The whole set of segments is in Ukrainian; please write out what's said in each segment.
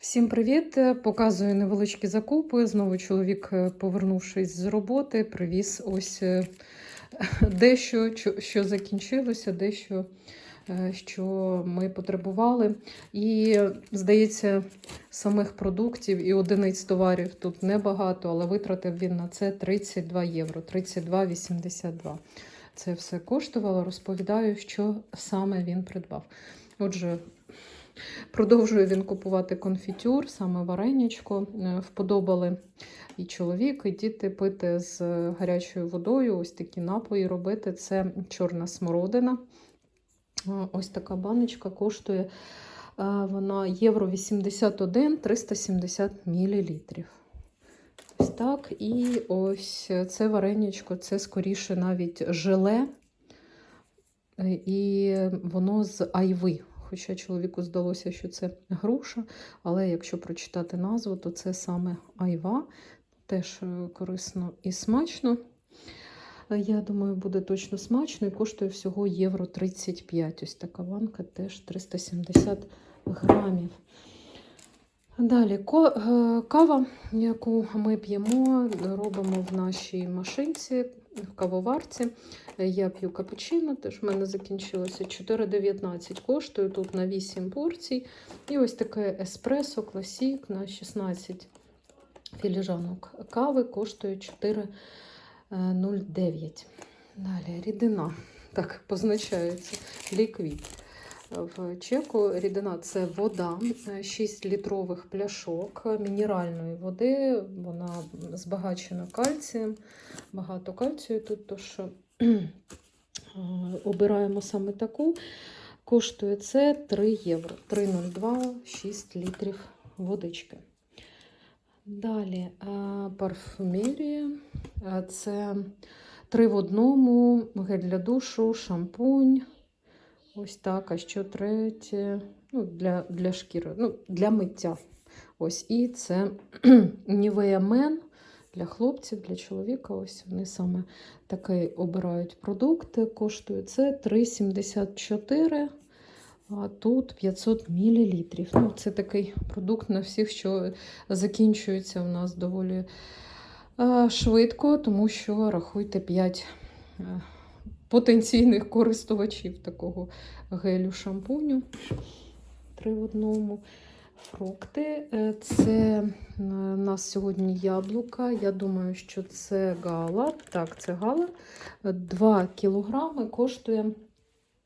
Всім привіт! Показую невеличкі закупи. Знову чоловік, е, повернувшись з роботи, привіз ось е, дещо, що- закінчилося, дещо, е, що ми потребували. І, здається, самих продуктів і одиниць товарів тут небагато, але витратив він на це 32 євро, 32,82. Це все коштувало. Розповідаю, що саме він придбав. Отже, Продовжує він купувати конфітюр, саме варенячко. Е, Вподобали і чоловік, і діти пити з гарячою водою. Ось такі напої робити. Це чорна смородина. Е, Ось така баночка коштує е, вона євро 81 370 мл. Ось так. І ось це варенячко, це скоріше навіть желе. Е, І воно з айви. Хоча чоловіку здалося, що це груша, але якщо прочитати назву, то це саме айва. Теж е, корисно і смачно. Е, Я думаю, буде точно смачно і коштує всього євро 35. Ось така банка теж 370 грамів. Далі е, кава, яку ми п'ємо, робимо в нашій машинці, в кавоварці. Е, Я п'ю капучино, теж в мене закінчилося 4,19 коштує тут на 8 порцій. І ось таке еспресо класік на 16 філіжанок кави коштує 4,09. Далі рідина. Так, позначається ліквід. В чеку рідина це вода, 6 літрових пляшок мінеральної води. Вона збагачена кальцієм. Багато кальцію тут, тож е, обираємо саме таку. Коштує це 3 євро. 3,02, 6 літрів водички. Далі е, парфумерія. Е, Це 3 в одному, гель для душу, шампунь. Ось так, а що третє? Ну, для, для шкіри, ну, для миття. Ось і це Nivea Men для хлопців, для чоловіка. Ось вони саме такий обирають продукти. Коштує це 3,74, а тут 500 мл. Ну, це такий продукт на всіх, що закінчується у нас доволі швидко, тому що рахуйте 5 е, потенційних користувачів такого гелю шампуню. Три в одному. Фрукти. Е, Це у нас сьогодні яблука. Я думаю, що це гала. Так, це гала. 2 кілограми коштує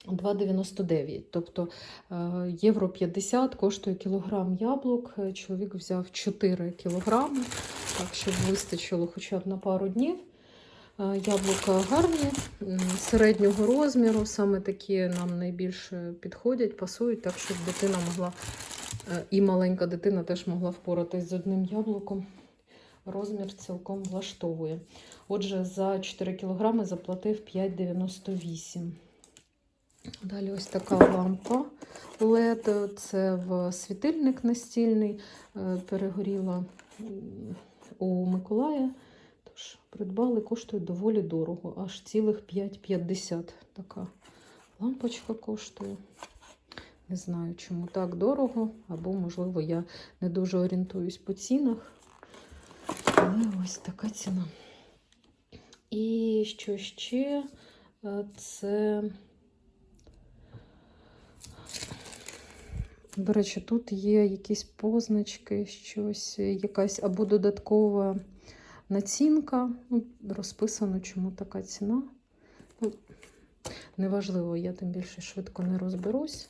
2,99. Тобто е, євро 50 коштує кілограм яблук. Е, Чоловік взяв 4 кілограми, так, щоб вистачило хоча б на пару днів. Е, Яблука гарні, середнього розміру, саме такі нам найбільше підходять, пасують, так щоб дитина могла, е, і маленька дитина теж могла впоратись з одним яблуком. Розмір цілком влаштовує. Отже, за 4 кілограми заплатив 5,98. Далі ось така лампа LED. Це в світильник настільний. е, Перегоріла у Миколая. Тож придбали, коштує доволі дорого, аж цілих 5,50 така лампочка коштує. Не знаю, чому так дорого, або, можливо, я не дуже орієнтуюсь по цінах. Але ось така ціна. І що ще? Е, Це. До речі, тут є якісь позначки, щось, якась або додаткова націнка. Ну, розписано, чому така ціна. Ну, неважливо, я тим більше швидко не розберусь.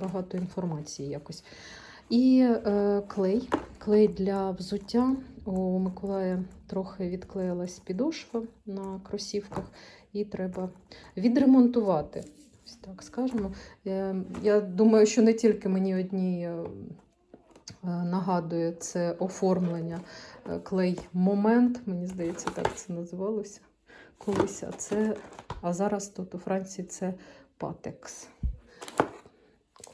Багато інформації якось. І е, клей. Клей для взуття. У Миколая трохи відклеїлась підошва на кросівках, і треба відремонтувати. Так скажемо. Е, Я думаю, що не тільки мені одній е, нагадує це оформлення е, клей момент, мені здається, так це називалося колись. А це, а зараз тут у Франції це патекс.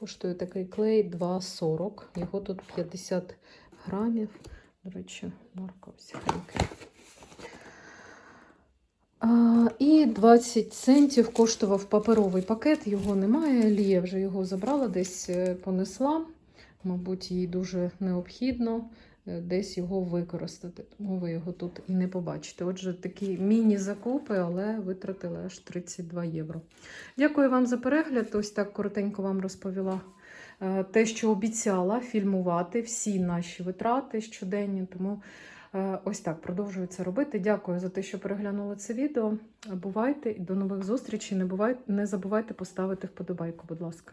Коштує такий клей 2,40. Його тут 50 грамів. До речі, марка ось Хенкель. А, і 20 центів коштував паперовий пакет. Його немає. Лія вже його забрала, десь е, понесла. Мабуть, їй дуже необхідно е, десь його використати. Тому ви його тут і не побачите. Отже, такі міні-закупи, але витратили аж 32 євро. Дякую вам за перегляд. Ось так коротенько вам розповіла е, те, що обіцяла фільмувати всі наші витрати щоденні. Тому е, ось так продовжую це робити. Дякую за те, що переглянули це відео. Бувайте і до нових зустрічей. Не бувайте, не забувайте поставити вподобайку, будь ласка.